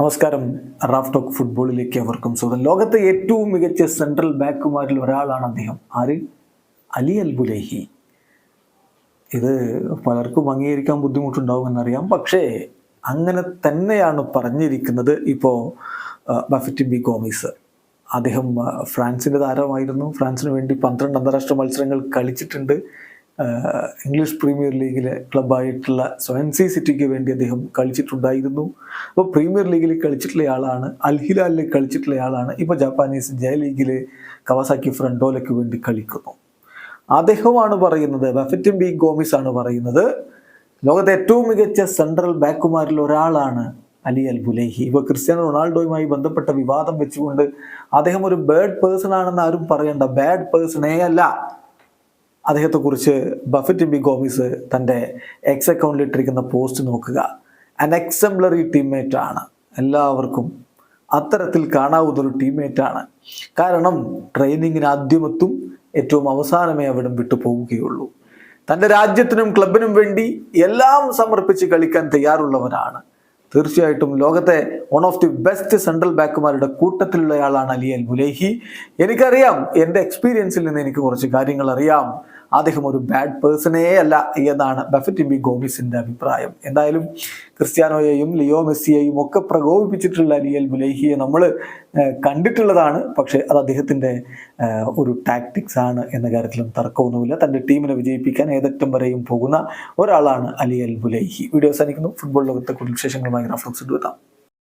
നമസ്കാരം. Raf talk ഫുട്ബോളിലേക്ക് അവർക്കും സ്വന്തം ലോകത്തെ ഏറ്റവും മികച്ച സെൻട്രൽ ബാക്കുമാരിൽ ഒരാളാണ് അദ്ദേഹം. ആര്? അലി അൽ ബുലൈഹി ഇത് പലർക്കും അംഗീകരിക്കാൻ ബുദ്ധിമുട്ടുണ്ടാവും എന്നറിയാം. പക്ഷേ അങ്ങനെ തന്നെയാണ് പറഞ്ഞിരിക്കുന്നത് ഇപ്പോൾ ബഫറ്റ് ബി ഗോമീസ്. അദ്ദേഹം ഫ്രാൻസിന്റെ താരമായിരുന്നു. ഫ്രാൻസിന് വേണ്ടി പന്ത്രണ്ട് അന്താരാഷ്ട്ര മത്സരങ്ങൾ കളിച്ചിട്ടുണ്ട്. ഇംഗ്ലീഷ് പ്രീമിയർ ലീഗിലെ ക്ലബ്ബായിട്ടുള്ള സ്വയൻസി സിറ്റിക്ക് വേണ്ടി അദ്ദേഹം കളിച്ചിട്ടുണ്ടായിരുന്നു. അപ്പോൾ പ്രീമിയർ ലീഗിൽ കളിച്ചിട്ടുള്ള ആളാണ് അൽഹിലാലിൽ കളിച്ചിട്ടുള്ള ആളാണ് ഇപ്പോൾ ജാപ്പാനീസ് ജയ ലീഗിൽ കവാസാക്കി ഫ്രണ്ടോലയ്ക്ക് വേണ്ടി കളിക്കുന്നു. അദ്ദേഹമാണ് പറയുന്നത് ബഫറ്റും ബി ഗോമിസ് ആണ് പറയുന്നത് ലോകത്തെ ഏറ്റവും മികച്ച സെൻട്രൽ ബാക്കുമാരിൽ ഒരാളാണ് അലി അൽ ബുലേഹി. ഇപ്പോൾ ക്രിസ്ത്യാനോ റൊണാൾഡോയുമായി ബന്ധപ്പെട്ട വിവാദം വെച്ചുകൊണ്ട് അദ്ദേഹം ഒരു ബാഡ് പേഴ്സൺ ആണെന്ന് ആരും പറയണ്ട ബാഡ് പേഴ്സണേ അല്ല. അദ്ദേഹത്തെക്കുറിച്ച് ബഫറ്റ് ബി ഗോമിസ് തന്റെ എക്സ് അക്കൗണ്ടിൽ ഇട്ടിരിക്കുന്ന പോസ്റ്റ് നോക്കുക. അൻ എക്സംപ്ലറി ടീംമേറ്റ് ആണ്. എല്ലാവർക്കും അത്തരത്തിൽ കാണാവുന്ന ഒരു ടീംമേറ്റ് ആണ്. കാരണം ട്രെയിനിങ്ങിന് ആദ്യമെത്തും ഏറ്റവും അവസാനമേ അവിടം വിട്ടു പോവുകയുള്ളൂ. തന്റെ രാജ്യത്തിനും ക്ലബിനും വേണ്ടി എല്ലാം സമർപ്പിച്ച് കളിക്കാൻ തയ്യാറുള്ളവനാണ്. തീർച്ചയായിട്ടും ലോകത്തെ one of the best central ബാക്കുമാരുടെ കൂട്ടത്തിലുള്ളയാളാണ് അലി അൽ മുലൈഹി. എനിക്കറിയാം എന്റെ എക്സ്പീരിയൻസിൽ നിന്ന് എനിക്ക് കുറച്ച് കാര്യങ്ങൾ അറിയാം. അദ്ദേഹം ഒരു ബാഡ് പേഴ്സണേ അല്ല എന്നാണ് ബഫറ്റ് ബി ഗോമിസിന്റെ അഭിപ്രായം. എന്തായാലും ക്രിസ്ത്യാനോയെയും ലിയോ മെസ്സിയെയും ഒക്കെ പ്രകോപിപ്പിച്ചിട്ടുള്ള ലിയൽ മുലൈഹിയെ നമ്മൾ കണ്ടിട്ടുള്ളതാണ്. പക്ഷേ അത് അദ്ദേഹത്തിന്റെ ഒരു ടാക്ടിക്സ് ആണ് എന്ന കാര്യത്തിലും തർക്കമൊന്നുമില്ല. തന്റെ ടീമിനെ വിജയിപ്പിക്കാൻ ഏതറ്റം വരെയും പോകുന്ന ഒരാളാണ് അലിയൽ മുലൈഹി. വീഡിയോ അവസാനിക്കുന്നു. ഫുട്ബോൾ ലോകത്തെ കൂടുതൽ വിശേഷങ്ങളുമായി റഫ്ലക്സ് എത്താം.